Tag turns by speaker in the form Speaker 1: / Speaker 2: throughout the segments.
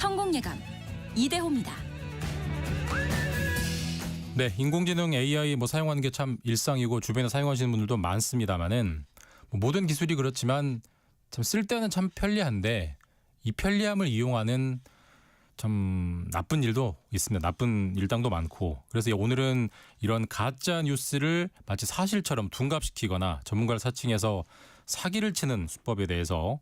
Speaker 1: 성공 예감 이대호입니다.
Speaker 2: 네, 인공지능 AI 뭐 사용하는 게 참 일상이고 주변에 사용하시는 분들도 많습니다만은 뭐 모든 기술이 그렇지만 참 쓸 때는 참 편리한데 이 편리함을 이용하는 참 나쁜 일도 있습니다. 나쁜 일당도 많고 그래서 오늘은 이런 가짜 뉴스를 마치 사실처럼 둔갑시키거나 전문가를 사칭해서 사기를 치는 수법에 대해서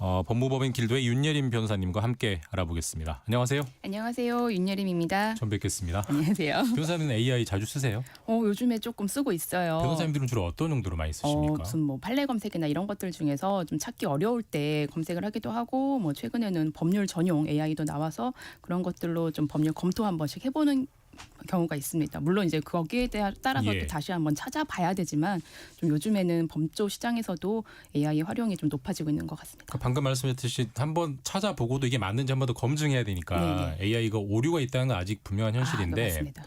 Speaker 2: 어, 법무법인 길도의 윤예림 변호사님과 함께 알아보겠습니다. 안녕하세요.
Speaker 3: 안녕하세요. 윤여림입니다.
Speaker 2: 처음 뵙겠습니다.
Speaker 3: 안녕하세요.
Speaker 2: 변호사님은 AI 자주 쓰세요?
Speaker 3: 어, 요즘에 조금 쓰고 있어요.
Speaker 2: 변호사님들은 주로 어떤 용도로 많이
Speaker 3: 어,
Speaker 2: 쓰십니까?
Speaker 3: 무슨 뭐 판례 검색이나 이런 것들 중에서 좀 찾기 어려울 때 검색을 하기도 하고 뭐 최근에는 법률 전용 AI도 나와서 그런 것들로 좀 법률 검토 한 번씩 해보는 경우가 있습니다. 물론 이제 거기에 따라서
Speaker 2: 예.
Speaker 3: 또 다시 한번 찾아봐야 되지만 좀 요즘에는 범조 시장에서도 AI 활용이 좀 높아지고 있는 것 같습니다.
Speaker 2: 그 방금 말씀하셨듯이 한번 찾아보고도 이게 맞는지 한번 더 검증해야 되니까 AI가 오류가 있다는 건 아직 분명한
Speaker 3: 아,
Speaker 2: 현실인데
Speaker 3: 맞습니다.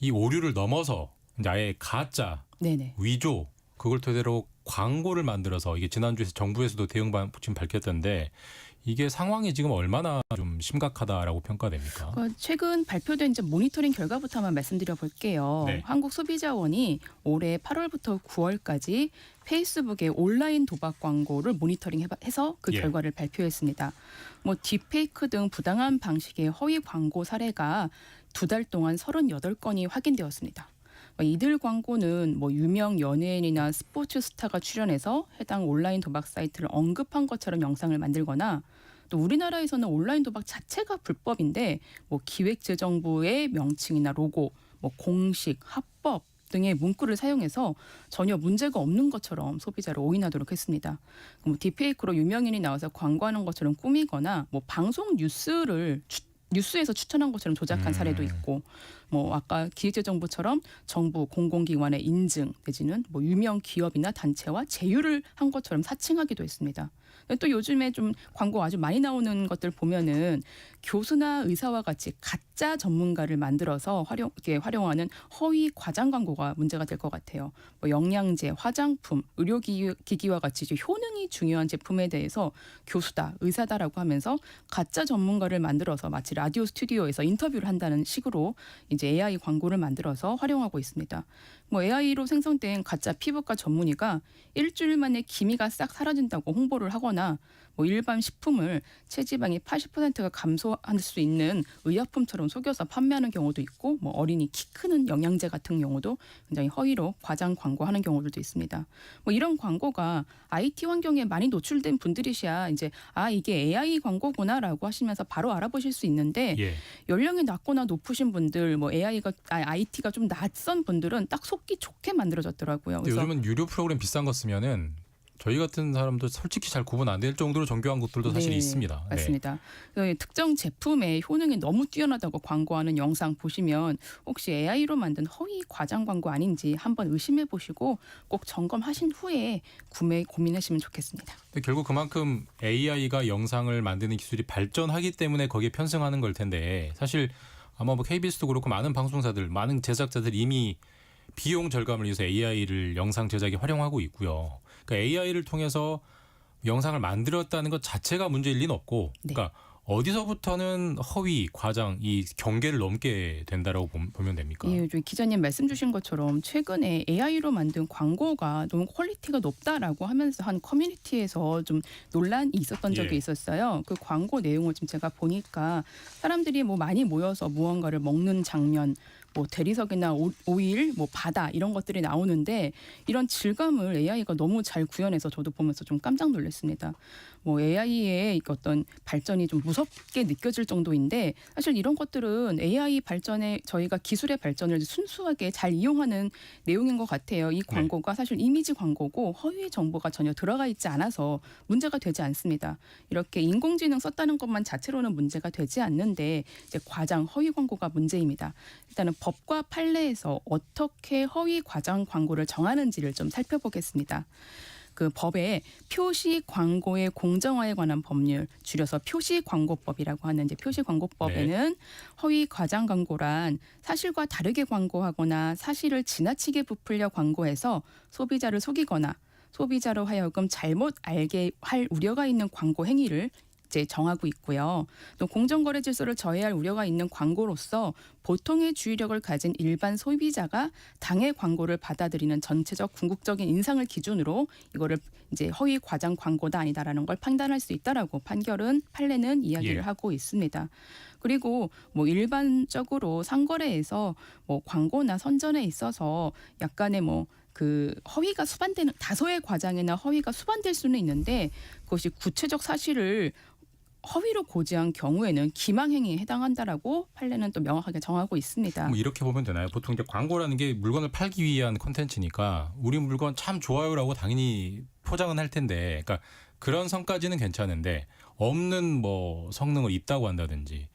Speaker 2: 이 오류를 넘어서 이제 아예 가짜,
Speaker 3: 네네.
Speaker 2: 위조 그걸 토대로 광고를 만들어서 이게 지난주에 정부에서도 대응 방 지금 밝혔던데 이게 상황이 지금 얼마나 좀 심각하다라고 평가됩니까?
Speaker 3: 그 최근 발표된 이제 모니터링 결과부터 한번 말씀드려 볼게요.
Speaker 2: 네.
Speaker 3: 한국 소비자원이 올해 8월부터 9월까지 페이스북의 온라인 도박 광고를 모니터링해서 그
Speaker 2: 예.
Speaker 3: 결과를 발표했습니다. 뭐 딥페이크 등 부당한 방식의 허위 광고 사례가 두 달 동안 38건이 확인되었습니다. 뭐 이들 광고는 뭐 유명 연예인이나 스포츠 스타가 출연해서 해당 온라인 도박 사이트를 언급한 것처럼 영상을 만들거나 또 우리나라에서는 온라인 도박 자체가 불법인데 뭐 기획재정부의 명칭이나 로고, 뭐 공식, 합법 등의 문구를 사용해서 전혀 문제가 없는 것처럼 소비자를 오인하도록 했습니다. 뭐 딥페이크로 유명인이 나와서 광고하는 것처럼 꾸미거나 뭐 방송 뉴스를 추- 뉴스에서 추천한 것처럼 조작한
Speaker 2: 음.
Speaker 3: 사례도 있고 뭐 아까 기획재정부처럼 정부 공공기관의 인증 내지는 뭐 유명 기업이나 단체와 제휴를 한 것처럼 사칭하기도 했습니다. 또 요즘에 좀 광고 아주 많이 나오는 것들 보면은 교수나 의사와 같이 가짜 전문가를 만들어서 활용 이렇게 활용하는 허위 과장 광고가 문제가 될 것 같아요. 뭐 영양제, 화장품, 의료기기와 같이 이제 효능이 중요한 제품에 대해서 교수다, 의사다라고 하면서 가짜 전문가를 만들어서 마치 라디오 스튜디오에서 인터뷰를 한다는 식으로 이제 AI 광고를 만들어서 활용하고 있습니다. 뭐 AI로 생성된 가짜 피부과 전문의가 일주일 만에 기미가 싹 사라진다고 홍보를 하거나 뭐 일반 식품을 체지방이 80%가 감소할 수 있는 의약품처럼 속여서 판매하는 경우도 있고 뭐 어린이 키 크는 영양제 같은 경우도 굉장히 허위로 과장 광고하는 경우들도 있습니다. 뭐 이런 광고가 IT 환경에 많이 노출된 분들이셔야 이제 아 이게 AI 광고구나라고 하시면서 바로 알아보실 수 있는데
Speaker 2: 예.
Speaker 3: 연령이 낮거나 높으신 분들, 뭐 AI가 아, IT가 좀 낯선 분들은 딱 속기 좋게 만들어졌더라고요. 그래서
Speaker 2: 요즘은 유료 프로그램 비싼 거 쓰면은 저희 같은 사람도 솔직히 잘 구분 안 될 정도로 정교한 것들도 사실
Speaker 3: 네,
Speaker 2: 있습니다. 네.
Speaker 3: 맞습니다. 그 특정 제품의 효능이 너무 뛰어나다고 광고하는 영상 보시면 혹시 AI로 만든 허위 과장 광고 아닌지 한번 의심해 보시고 꼭 점검하신 후에 구매 고민하시면 좋겠습니다.
Speaker 2: 결국 그만큼 AI가 영상을 만드는 기술이 발전하기 때문에 거기에 편승하는 걸 텐데 사실 아마 뭐 KBS도 그렇고 많은 방송사들, 많은 제작자들 이미 비용 절감을 위해서 AI를 영상 제작에 활용하고 있고요. 그러니까 AI를 통해서 영상을 만들었다는 것 자체가 문제일 리는 없고,
Speaker 3: 네.
Speaker 2: 그러니까 어디서부터는 허위, 과장 이 경계를 넘게 된다라고 봄- 보면 됩니까?
Speaker 3: 예, 저 기자님 말씀 주신 것처럼 최근에 AI로 만든 광고가 너무 퀄리티가 높다라고 하면서 한 커뮤니티에서 좀 논란이 있었던 적이
Speaker 2: 예.
Speaker 3: 있었어요. 그 광고 내용을 지금 제가 보니까 사람들이 뭐 많이 모여서 무언가를 먹는 장면, 뭐 대리석이나 오- 오일, 뭐 바다 이런 것들이 나오는데 이런 질감을 AI가 너무 잘 구현해서 저도 보면서 좀 깜짝 놀랐습니다. 뭐 AI의 어떤 발전이 좀 무섭게 느껴질 정도인데 사실 이런 것들은 AI 발전에 저희가 기술의 발전을 순수하게 잘 이용하는 내용인 것 같아요. 이 광고가 사실 이미지 광고고 허위 정보가 전혀 들어가 있지 않아서 문제가 되지 않습니다. 이렇게 인공지능 썼다는 것만 자체로는 문제가 되지 않는데 과장 허위 광고가 문제입니다. 일단은 법과 판례에서 어떻게 허위 과장 광고를 정하는지를 좀 살펴보겠습니다. 그 법에 표시 광고의 공정화에 관한 법률 줄여서 표시 광고법이라고 하는 이제 표시 광고법에는 허위 과장 광고란 사실과 다르게 광고하거나 사실을 지나치게 부풀려 광고해서 소비자를 속이거나 소비자로 하여금 잘못 알게 할 우려가 있는 광고 행위를 이제 정하고 있고요. 또 공정거래 질서를 저해할 우려가 있는 광고로서 보통의 주의력을 가진 일반 소비자가 당해 광고를 받아들이는 전체적 궁극적인 인상을 기준으로 이거를 이제 허위 과장 광고다 아니다라는 걸 판단할 수 있다라고 판결은 판례는 이야기를
Speaker 2: 예.
Speaker 3: 하고 있습니다. 그리고 뭐 일반적으로 상거래에서 뭐 광고나 선전에 있어서 약간의 뭐그 허위가 수반되는 다소의 과장이나 허위가 수반될 수는 있는데 그것이 구체적 사실을 허위로 고지한 경우에는 기망행위에 해당한다라고 판례는 또 명확하게 정하고 있습니다.
Speaker 2: 뭐 이렇게 보면 되나요? 보통 이제 광고라는 게 물건을 팔기 위한 콘텐츠니까 우리 물건 참 좋아요라고 당연히 포장은 할 텐데, 그러니까 그런 성까지는 괜찮은데 없는 뭐 성능을 있다고 한다든지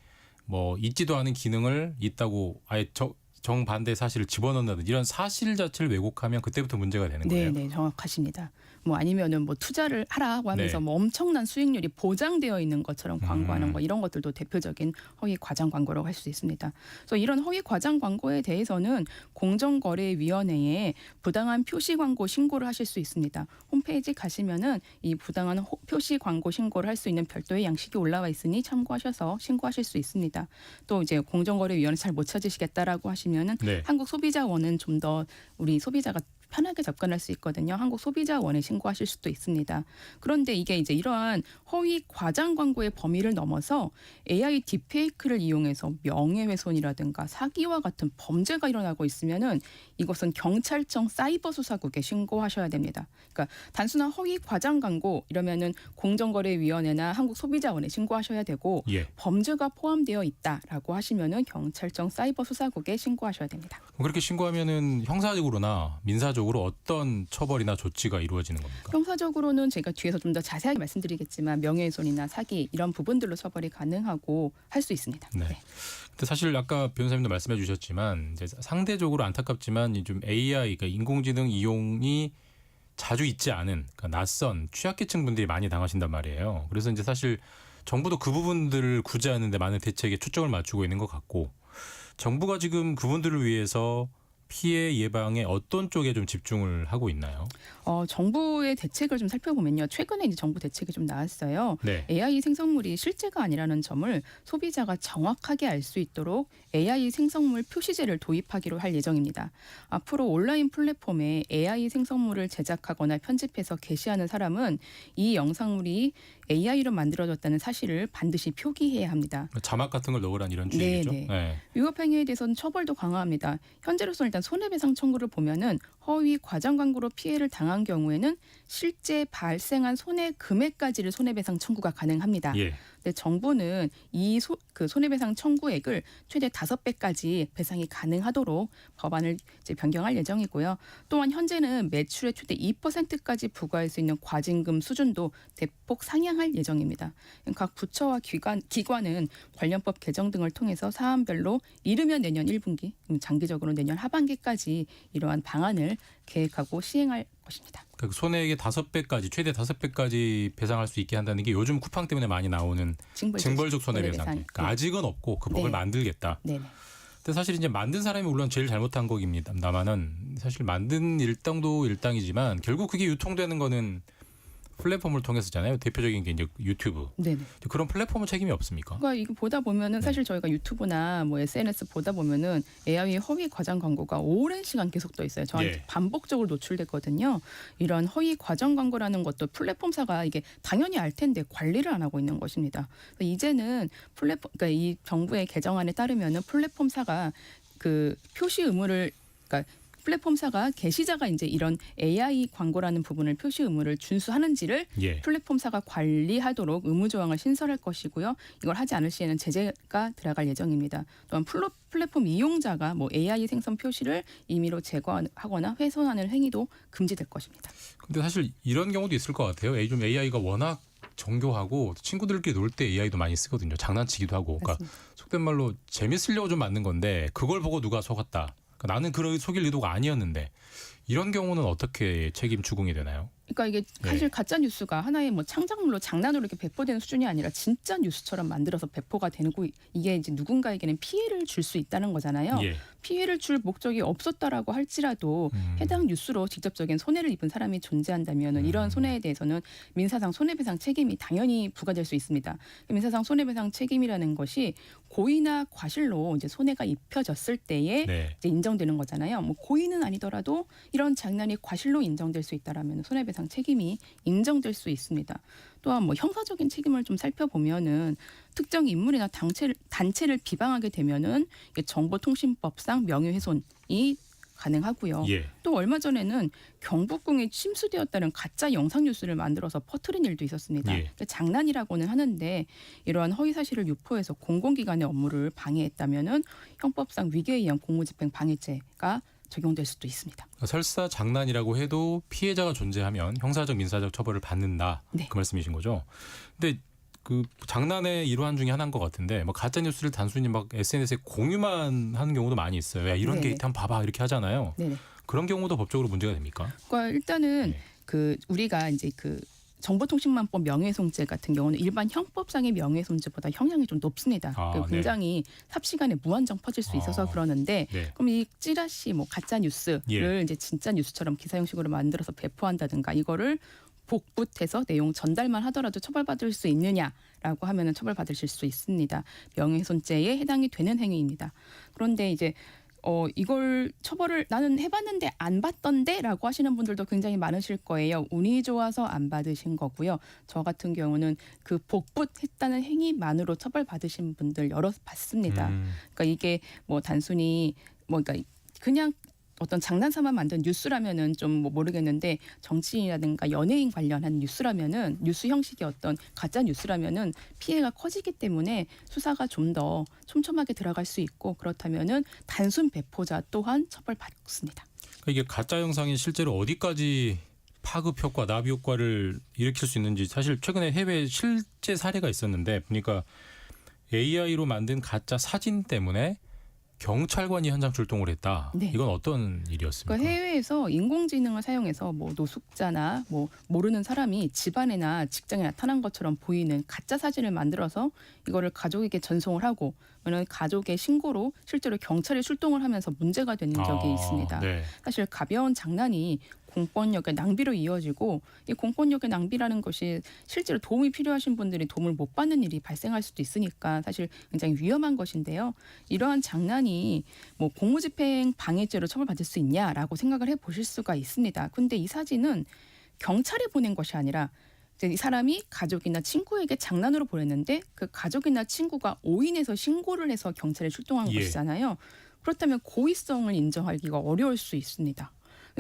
Speaker 2: 뭐 있지도 않은 기능을 있다고 아예 저, 정반대 사실을 집어넣는다든지 이런 사실 자체를 왜곡하면 그때부터 문제가 되는
Speaker 3: 네,
Speaker 2: 거예요.
Speaker 3: 네, 정확하십니다. 뭐 아니면은 뭐 투자를 하라고 하면서
Speaker 2: 네.
Speaker 3: 뭐 엄청난 수익률이 보장되어 있는 것처럼 광고하는
Speaker 2: 음.
Speaker 3: 거 이런 것들도 대표적인 허위 과장 광고라고 할 수 있습니다. 그래서 이런 허위 과장 광고에 대해서는 공정거래위원회에 부당한 표시 광고 신고를 하실 수 있습니다. 홈페이지 가시면은 이 부당한 호- 표시 광고 신고를 할 수 있는 별도의 양식이 올라와 있으니 참고하셔서 신고하실 수 있습니다. 또 이제 공정거래위원회 잘 못 찾으시겠다라고 하시면 은
Speaker 2: 네.
Speaker 3: 한국 소비자원은 좀 더 우리 소비자가 편하게 접근할 수 있거든요. 한국 소비자원에 신고하실 수도 있습니다. 그런데 이게 이제 이러한 허위 과장 광고의 범위를 넘어서 AI 딥페이크를 이용해서 명예훼손이라든가 사기와 같은 범죄가 일어나고 있으면은 이것은 경찰청 사이버 수사국에 신고하셔야 됩니다. 그러니까 단순한 허위 과장 광고 이러면은 공정거래위원회나 한국 소비자원에 신고하셔야 되고
Speaker 2: 예.
Speaker 3: 범죄가 포함되어 있다라고 하시면은 경찰청 사이버 수사국에 신고하셔야 됩니다.
Speaker 2: 그렇게 신고하면은 형사적으로나 민사적 으로 어떤 처벌이나 조치가 이루어지는 겁니까?
Speaker 3: 형사적으로는 제가 뒤에서 좀 더 자세하게 말씀드리겠지만 명예훼손이나 사기 이런 부분들로 처벌이 가능하고 할 수 있습니다.
Speaker 2: 네. 근데 사실 아까 변호사님도 말씀해 주셨지만 이제 상대적으로 안타깝지만 이좀 AI 그러니까 인공지능 이용이 자주 있지 않은 그러니까 낯선 취약계층 분들이 많이 당하신단 말이에요. 그래서 이제 사실 정부도 그 부분들을 구제하는데 많은 대책에 초점을 맞추고 있는 것 같고 정부가 지금 그분들을 위해서 피해 예방에 어떤 쪽에 좀 집중을 하고 있나요?
Speaker 3: 어, 정부의 대책을 좀 살펴보면요. 최근에 이제 정부 대책이 좀 나왔어요.
Speaker 2: 네.
Speaker 3: AI 생성물이 실제가 아니라는 점을 소비자가 정확하게 알 수 있도록 AI 생성물 표시제를 도입하기로 할 예정입니다. 앞으로 온라인 플랫폼에 AI 생성물을 제작하거나 편집해서 게시하는 사람은 이 영상물이 AI로 만들어졌다는 사실을 반드시 표기해야 합니다.
Speaker 2: 자막 같은 걸 넣으란 이런
Speaker 3: 네,
Speaker 2: 주의죠.
Speaker 3: 네.
Speaker 2: 네.
Speaker 3: 위법 행위에 대해서는 처벌도 강화합니다. 현재로서는 일단 손해배상 청구를 보면은 허위 과장 광고로 피해를 당한 경우에는 실제 발생한 손해 금액까지를 손해배상 청구가 가능합니다.
Speaker 2: 예.
Speaker 3: 근데 정부는 이그 손해배상 청구액을 최대 다섯 배까지 배상이 가능하도록 법안을 이제 변경할 예정이고요. 또한 현재는 매출의 최대 2%까지 부과할 수 있는 과징금 수준도 대폭 상향할 예정입니다. 각 부처와 기관 기관은 관련법 개정 등을 통해서 사안별로 이르면 내년 1분기, 음, 장기적으로 내년 하반기까지 이러한 방안을 계획하고 시행할 것입니다.
Speaker 2: 그 손해액의 다섯 배까지 최대 다섯 배까지 배상할 수 있게 한다는 게 요즘 쿠팡 때문에 많이 나오는
Speaker 3: 징벌적,
Speaker 2: 징벌적 손해배상. 그러니까
Speaker 3: 네.
Speaker 2: 아직은 없고 그 법을
Speaker 3: 네.
Speaker 2: 만들겠다.
Speaker 3: 네. 네.
Speaker 2: 근데 사실 이제 만든 사람이 물론 제일 잘못한 거입니다만은 사실 만든 일당도 일당이지만 결국 그게 유통되는 거는 플랫폼을 통해서잖아요. 대표적인 게 이제 유튜브.
Speaker 3: 네. 네.
Speaker 2: 그런 플랫폼은 책임이 없습니까?
Speaker 3: 그러니까 이거 보다 보면은
Speaker 2: 네.
Speaker 3: 사실 저희가 유튜브나 뭐 SNS 보다 보면은 AI 허위 과장 광고가 오랜 시간 계속 떠 있어요. 저한테
Speaker 2: 예.
Speaker 3: 반복적으로 노출됐거든요. 이런 허위 과장 광고라는 것도 플랫폼사가 이게 당연히 알 텐데 관리를 안 하고 있는 것입니다. 이제는 플랫폼 그러니까 이 정부의 개정안에 따르면은 플랫폼사가 그 표시 의무를 그러니까 플랫폼사가 게시자가 이제 이런 AI 광고라는 부분을 표시 의무를 준수하는지를
Speaker 2: 예.
Speaker 3: 플랫폼사가 관리하도록 의무 조항을 신설할 것이고요. 이걸 하지 않을 시에는 제재가 들어갈 예정입니다. 또한 플랫폼 이용자가 뭐 AI 생성 표시를 임의로 제거하거나 훼손하는 행위도 금지될 것입니다.
Speaker 2: 근데 사실 이런 경우도 있을 것 같아요. 요즘 AI가 워낙 정교하고 친구들끼리 놀 때 AI도 많이 쓰거든요. 장난치기도 하고. 그러니까. 속된 말로 재밌으려고 좀 만든 건데 그걸 보고 누가 속았다. 그러니까 나는 그런 속일 의도가 아니었는데 이런 경우는 어떻게 책임 추궁이 되나요?
Speaker 3: 그러니까 이게
Speaker 2: 네.
Speaker 3: 사실 가짜 뉴스가 하나의 뭐 창작물로 장난으로 이렇게 배포되는 수준이 아니라 진짜 뉴스처럼 만들어서 배포가 되고 이게 이제 누군가에게는 피해를 줄 수 있다는 거잖아요.
Speaker 2: 예.
Speaker 3: 피해를 줄 목적이 없었다라고 할지라도
Speaker 2: 음.
Speaker 3: 해당 뉴스로 직접적인 손해를 입은 사람이 존재한다면
Speaker 2: 음.
Speaker 3: 이런 손해에 대해서는 민사상 손해배상 책임이 당연히 부과될 수 있습니다. 민사상 손해배상 책임이라는 것이 고의나 과실로 이제 손해가 입혀졌을 때에
Speaker 2: 네.
Speaker 3: 이제 인정되는 거잖아요. 뭐 고의는 아니더라도 이런 장난이 과실로 인정될 수 있다라면 손해배상 책임이 인정될 수 있습니다. 또한 뭐 형사적인 책임을 좀 살펴보면은 특정 인물이나 단체를, 단체를 비방하게 되면은 정보통신법상 명예훼손이 가능하고요.
Speaker 2: 예.
Speaker 3: 또 얼마 전에는 경북궁에 침수되었다는 가짜 영상 뉴스를 만들어서 퍼뜨린 일도 있었습니다.
Speaker 2: 예.
Speaker 3: 장난이라고는 하는데 이러한 허위 사실을 유포해서 공공기관의 업무를 방해했다면은 형법상 위계에 의한 공무집행 방해죄가 적용될 수도 있습니다.
Speaker 2: 설사 장난이라고 해도 피해자가 존재하면 형사적 민사적 처벌을 받는다.
Speaker 3: 네.
Speaker 2: 그 말씀이신 거죠. 근데 그 장난의 일환 중에 하나인 것 같은데 뭐 가짜 뉴스를 단순히 막 SNS에 공유만 하는 경우도 많이 있어요. 야 이런
Speaker 3: 네네.
Speaker 2: 게이트 한번 봐봐 이렇게 하잖아요.
Speaker 3: 네네.
Speaker 2: 그런 경우도 법적으로 문제가 됩니까?
Speaker 3: 그러니까 일단은
Speaker 2: 네.
Speaker 3: 그 우리가 이제 그 정보통신망법 명예훼손죄 같은 경우는 일반 형법상의 명예훼손죄보다 형량이 좀 높습니다.
Speaker 2: 아,
Speaker 3: 그
Speaker 2: 네.
Speaker 3: 굉장히 삽시간에 무한정 퍼질 수 있어서
Speaker 2: 아.
Speaker 3: 그러는데
Speaker 2: 네.
Speaker 3: 그럼 이 찌라시 뭐 가짜 뉴스를
Speaker 2: 예.
Speaker 3: 이제 진짜 뉴스처럼 기사 형식으로 만들어서 배포한다든가 이거를 복붙해서 내용 전달만 하더라도 처벌받을 수 있느냐라고 하면은 처벌받으실 수 있습니다. 명예훼손죄에 해당이 되는 행위입니다. 그런데 이제 어 이걸 처벌을 나는 해봤는데 안 받던데 라고 하시는 분들도 굉장히 많으실 거예요. 운이 좋아서 안 받으신 거고요. 저 같은 경우는 그 복붙했다는 행위만으로 처벌받으신 분들 여러 봤습니다.
Speaker 2: 음,
Speaker 3: 그러니까 이게 뭐 단순히 뭐 그러니까 그냥 어떤 장난삼아 만든 뉴스라면은 좀 뭐 모르겠는데 정치인이라든가 연예인 관련한 뉴스라면은 뉴스 형식의 어떤 가짜 뉴스라면은 피해가 커지기 때문에 수사가 좀 더 촘촘하게 들어갈 수 있고 그렇다면은 단순 배포자 또한 처벌받습니다.
Speaker 2: 그러니까 이게 가짜 영상이 실제로 어디까지 파급 효과, 나비 효과를 일으킬 수 있는지 사실 최근에 해외 실제 사례가 있었는데 보니까 AI로 만든 가짜 사진 때문에 경찰관이 현장 출동을 했다.
Speaker 3: 네.
Speaker 2: 이건 어떤 일이었습니까?
Speaker 3: 그러니까 해외에서 인공지능을 사용해서 뭐 노숙자나 뭐 모르는 사람이 집안이나 직장에 나타난 것처럼 보이는 가짜 사진을 만들어서 이거를 가족에게 전송을 하고 그러면 가족의 신고로 실제로 경찰이 출동을 하면서 문제가 되는 적이
Speaker 2: 아,
Speaker 3: 있습니다.
Speaker 2: 네.
Speaker 3: 사실 가벼운 장난이 공권력의 낭비로 이어지고 이 공권력의 낭비라는 것이 실제로 도움이 필요하신 분들이 도움을 못 받는 일이 발생할 수도 있으니까 사실 굉장히 위험한 것인데요. 이러한 장난이 뭐 공무집행 방해죄로 처벌받을 수 있냐라고 생각을 해 보실 수가 있습니다. 근데 이 사진은 경찰이 보낸 것이 아니라 이 사람이 가족이나 친구에게 장난으로 보냈는데 그 가족이나 친구가 오인해서 신고를 해서 경찰에 출동한
Speaker 2: 예.
Speaker 3: 것이잖아요. 그렇다면 고의성을 인정하기가 어려울 수 있습니다.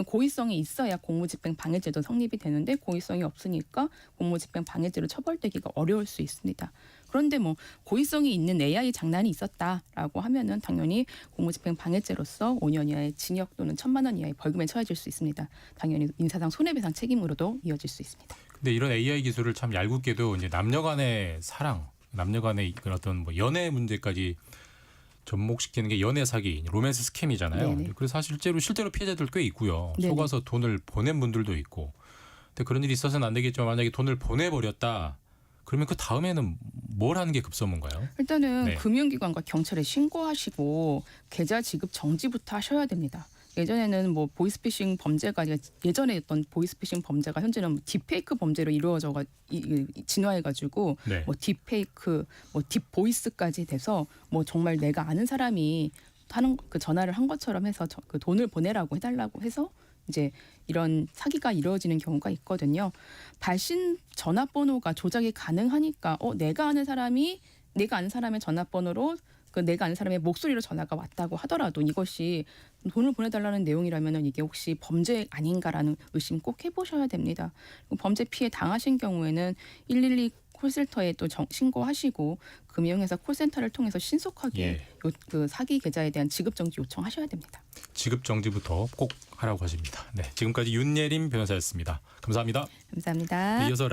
Speaker 3: 고의성이 있어야 공무집행 방해죄도 성립이 되는데 고의성이 없으니까 공무집행 방해죄로 처벌되기가 어려울 수 있습니다. 그런데 뭐 고의성이 있는 AI 장난이 있었다라고 하면은 당연히 공무집행 방해죄로서 5년 이하의 징역 또는 천만 원 이하의 벌금에 처해질 수 있습니다. 당연히 민사상 손해배상 책임으로도 이어질 수 있습니다.
Speaker 2: 근데 이런 AI 기술을 참 얄궂게도 이제 남녀간의 사랑, 남녀간의 그런 어떤 뭐 연애 문제까지 접목시키는 게 연애 사기, 로맨스 스캠이잖아요.
Speaker 3: 네네.
Speaker 2: 그래서 사실 실제로 실제로 피해자들 꽤 있고요.
Speaker 3: 네네.
Speaker 2: 속아서 돈을 보낸 분들도 있고. 근데 그런 일이 있어서는 안 되겠지만 만약에 돈을 보내버렸다. 그러면 그 다음에는 뭘 하는 게 급선무인가요?
Speaker 3: 일단은
Speaker 2: 네.
Speaker 3: 금융기관과 경찰에 신고하시고 계좌 지급 정지부터 하셔야 됩니다. 예전에는 뭐 보이스피싱 범죄가 예전에 했던 보이스피싱 범죄가 현재는 뭐 딥페이크 범죄로 이루어져가 진화해가지고
Speaker 2: 네.
Speaker 3: 뭐 딥페이크, 뭐 딥보이스까지 돼서 뭐 정말 내가 아는 사람이 하는 그 전화를 한 것처럼 해서 저- 그 돈을 보내라고 해달라고 해서 이제 이런 사기가 이루어지는 경우가 있거든요. 발신 전화번호가 조작이 가능하니까 어 내가 아는 사람이 내가 아는 사람의 전화번호로 그 내가 아는 사람의 목소리로 전화가 왔다고 하더라도 이것이 돈을 보내달라는 내용이라면은 이게 혹시 범죄 아닌가라는 의심 꼭 해보셔야 됩니다. 범죄 피해 당하신 경우에는 112 콜센터에 또 정- 신고하시고 금융회사 콜센터를 통해서 신속하게
Speaker 2: 예.
Speaker 3: 요, 그 사기 계좌에 대한 지급 정지 요청하셔야 됩니다.
Speaker 2: 지급 정지부터 꼭 하라고 하십니다. 네. 지금까지 윤예림 변호사였습니다. 감사합니다.
Speaker 3: 감사합니다.
Speaker 2: 네, 이어서